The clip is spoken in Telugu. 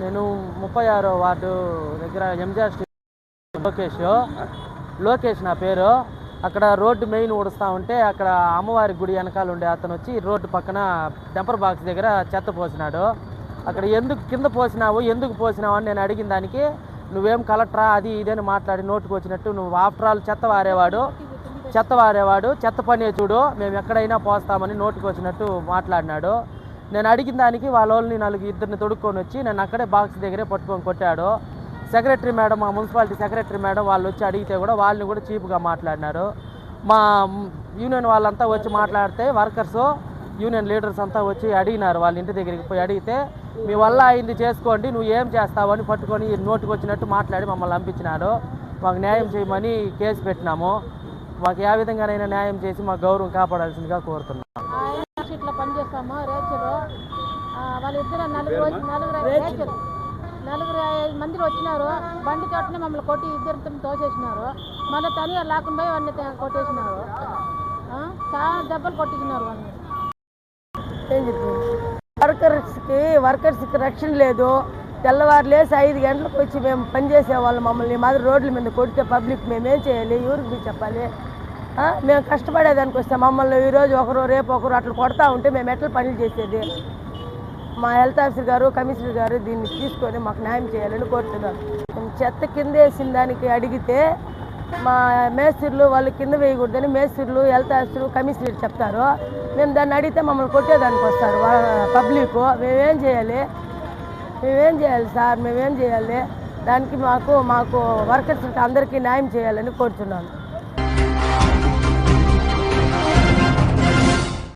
నేను ముప్పై ఆరో వార్డు దగ్గర ఎంజిఆర్ స్ట్రీట్ లోకేష్. లోకేష్ నా పేరు. అక్కడ రోడ్డు మెయిన్ ఊడుస్తూ ఉంటే అక్కడ అమ్మవారి గుడి వెనకాల ఉండే అతను వచ్చి రోడ్డు పక్కన టెంపర్ బాక్స్ దగ్గర చెత్త పోసినాడు. అక్కడ ఎందుకు కింద పోసినావు ఎందుకు పోసినావు అని నేను అడిగిన దానికి నువ్వేం కలెక్టరా? అది ఇదని మాట్లాడి నోటుకు వచ్చినట్టు నువ్వు ఆఫ్టర్ ఆల్ చెత్త వారేవాడు చెత్త వారేవాడు చెత్త పనే చూడు మేము ఎక్కడైనా పోస్తామని నోటుకు వచ్చినట్టు మాట్లాడినాడు. నేను అడిగిన దానికి వాళ్ళ వాళ్ళని నాలుగు ఇద్దరిని తొడుక్కొని వచ్చి నేను అక్కడే బాక్స్ దగ్గరే పట్టుకొని కొట్టాడు. సెక్రటరీ మేడం మా మున్సిపాలిటీ సెక్రటరీ మేడం వాళ్ళు వచ్చి అడిగితే కూడా వాళ్ళని కూడా చీప్గా మాట్లాడినారు. మా యూనియన్ వాళ్ళంతా వచ్చి మాట్లాడితే వర్కర్స్ యూనియన్ లీడర్స్ అంతా వచ్చి అడిగినారు. వాళ్ళ ఇంటి దగ్గరికి పోయి అడిగితే మీ వల్ల అయింది చేసుకోండి నువ్వు ఏం చేస్తావని పట్టుకొని నోటుకు వచ్చినట్టు మాట్లాడి మమ్మల్ని పంపించినారు. మాకు న్యాయం చేయమని కేసు పెట్టినాము. మాకు ఏ విధంగానైనా న్యాయం చేసి మా గౌరవం కాపాడాల్సిందిగా కోరుతున్నాం. ఇట్లా వాళ్ళిద్దరు నలుగురు వచ్చి నలుగురు రేచరు నలుగురు ఐదు మంది వచ్చినారు. బండి చోటనే మమ్మల్ని కొట్టి ఇద్దరితో తోసేసినారు. మళ్ళీ తని లేకుండా పోయి తే- కొట్టేసినారు. చాలా దెబ్బలు కొట్టించినారు వాళ్ళని వర్కర్స్కి వర్కర్స్కి రక్షణ లేదు. తెల్లవారు లేసి ఐదు గంటలకు వచ్చి మేము పనిచేసే వాళ్ళు మమ్మల్ని మాదిరి రోడ్ల మీద కొడితే పబ్లిక్ మేమేం చేయాలి? ఎవరికి పోయి చెప్పాలి? మేము కష్టపడేదానికి వస్తే మమ్మల్ని ఈరోజు ఒకరు రేపు ఒకరు అట్లా కొడతా ఉంటే మేము ఎట్లా పనులు చేసేది? మా హెల్త్ ఆఫీసర్ గారు కమిషనర్ గారు దీన్ని తీసుకొని మాకు న్యాయం చేయాలని కోరుతున్నాను చెత్త కింద వేసిన దానికి అడిగితే మా మేస్త్రులు వాళ్ళు కింద వేయకూడదని మేస్త్రులు హెల్త్ ఆఫీసర్ కమిషనర్ చెప్తారు. మేము దాన్ని అడిగితే మమ్మల్ని కొట్టేదానికి వస్తారు పబ్లిక్. మేమేం చేయాలి? మేమేం చేయాలి సార్? మేమేం చేయాలి? దానికి మాకు మాకు వర్కర్స్కి అందరికీ న్యాయం చేయాలని కోరుతున్నాను.